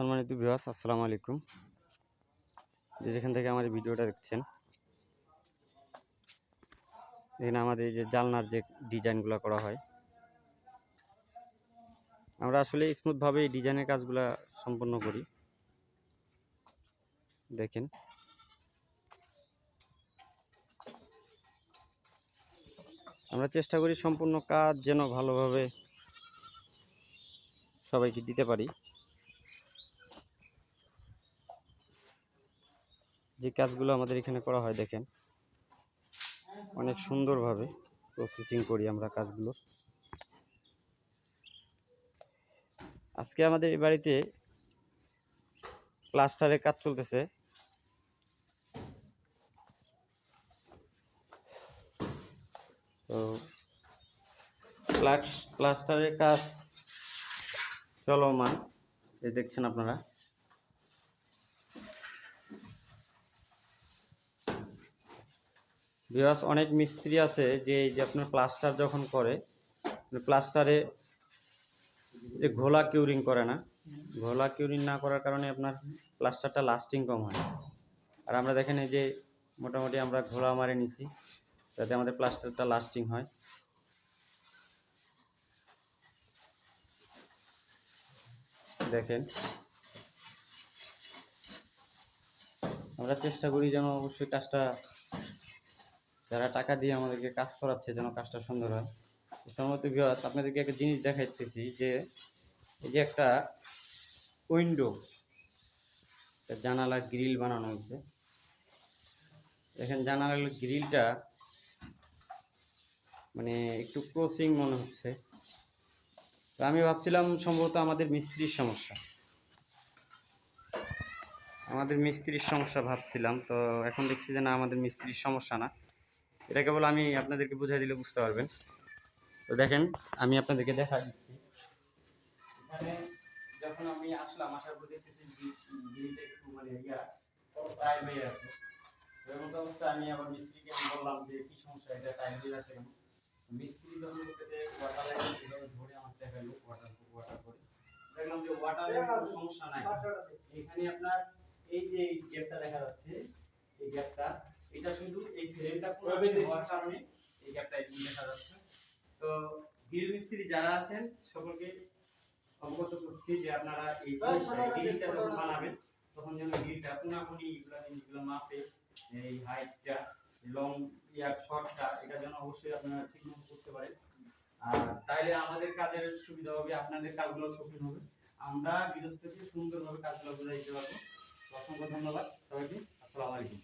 সম্মানিত বিভাস আসসালামু আলাইকুম। যে যেখান থেকে এই ভিডিওটা দেখছেন, এখানে আমাদের যে জালনার যে ডিজাইনগুলো করা হয়, আমরা আসলে স্মুথভাবে এই ডিজাইনের কাজগুলো সম্পন্ন করি। দেখেন। আমরা চেষ্টা করি সম্পূর্ণ কাজ যেন ভালোভাবে সবাইকে দিতে পারি। যে কাজগুলো আমাদের এখানে করা হয়, দেখেন। অনেক সুন্দরভাবে প্রসেসিং করি আমরা কাজগুলো। আজকে আমাদের এই বাড়িতে প্লাস্টারের কাজ চলতেছে। তো প্লাস- প্লাস্টারের কাজ চলমান। এই দেখছেন আপনারা। বিকজ অনেক মিস্ত্রি আছে যে এই যে আপনার প্লাস্টার যখন করে প্লাস্টারে যে ঘোলা কিউরিং করে না, ঘোলা কিউরিং না করার কারণে আপনার প্লাস্টারটা লাস্টিং কম হয়। আর আমরা দেখেন এই যে মোটামুটি আমরা ঘোলা মারে নিছি, যাতে আমাদের প্লাস্টারটা লাস্টিং হয়। দেখেন। আমরা চেষ্টা করি যেন অবশ্যই কাজটা যারা টাকা দিয়ে আমাদেরকে কাজ করাচ্ছে যেন কাজটা সুন্দর হয়। সম্ভবত ভিউয়ার্স আপনাদেরকে একটা জিনিস দেখাইতেছি যে, এই যে একটা উইন্ডো জানালা গ্রিল বানানো হয়েছে দেখেন জানালার গ্রিলটা মানে একটু ক্রসিং মনে হচ্ছে। তো আমি ভাবছিলাম সম্ভবত আমাদের মিস্ত্রির সমস্যা। আমাদের মিস্ত্রির সমস্যা ভাবছিলাম, তো এখন দেখছি যে না, আমাদের মিস্ত্রির সমস্যা না। এটা কেবল আমি আপনাদেরকে বুঝাই দিলে বুঝতে পারবেন। তো দেখেন, আমি আপনাদেরকে দেখা দিচ্ছি। এখানে যখন আমি আসলাম, আসার পর মানে আমি আবার মিস্ত্রিকে আমি বললাম যে সমস্যা? এটা কেন? মিস্ত্রি যখন আমার ওয়াটার ওয়াটার করে। দেখলাম যে কোনো সমস্যা নাই। এখানে আপনার এই যে গ্যাপটা দেখা যাচ্ছে, এই গ্যাপটা এটা শুধু এই ফ্রেমটা প্রভাবিত হওয়ার কারণে এই গ্যাপটা এরকম দেখা যাচ্ছে। তো গ্রিল মিস্ত্রি যারা আছেন সকলকে অবগত করছি যে আপনারা এই গ্রিলটা যখন বানাবেন তখন যেন গ্রিলটা কোনাকুনি এগুলো জিনিসগুলো মাপে এই হাইটটা লং ইয়ার শর্টটা এটা যেন অবশ্যই আপনারা ঠিক মতো করতে পারেন। আর তাইলে আমাদের কাজের সুবিধা হবে আপনাদের কাজগুলো সফল হবে। আমরা গৃহস্থকে সুন্দরভাবে কাজগুলো বুঝাই দিতে পারব অসংখ্য ধন্যবাদ সবাইকে। আসসালামু আলাইকুম।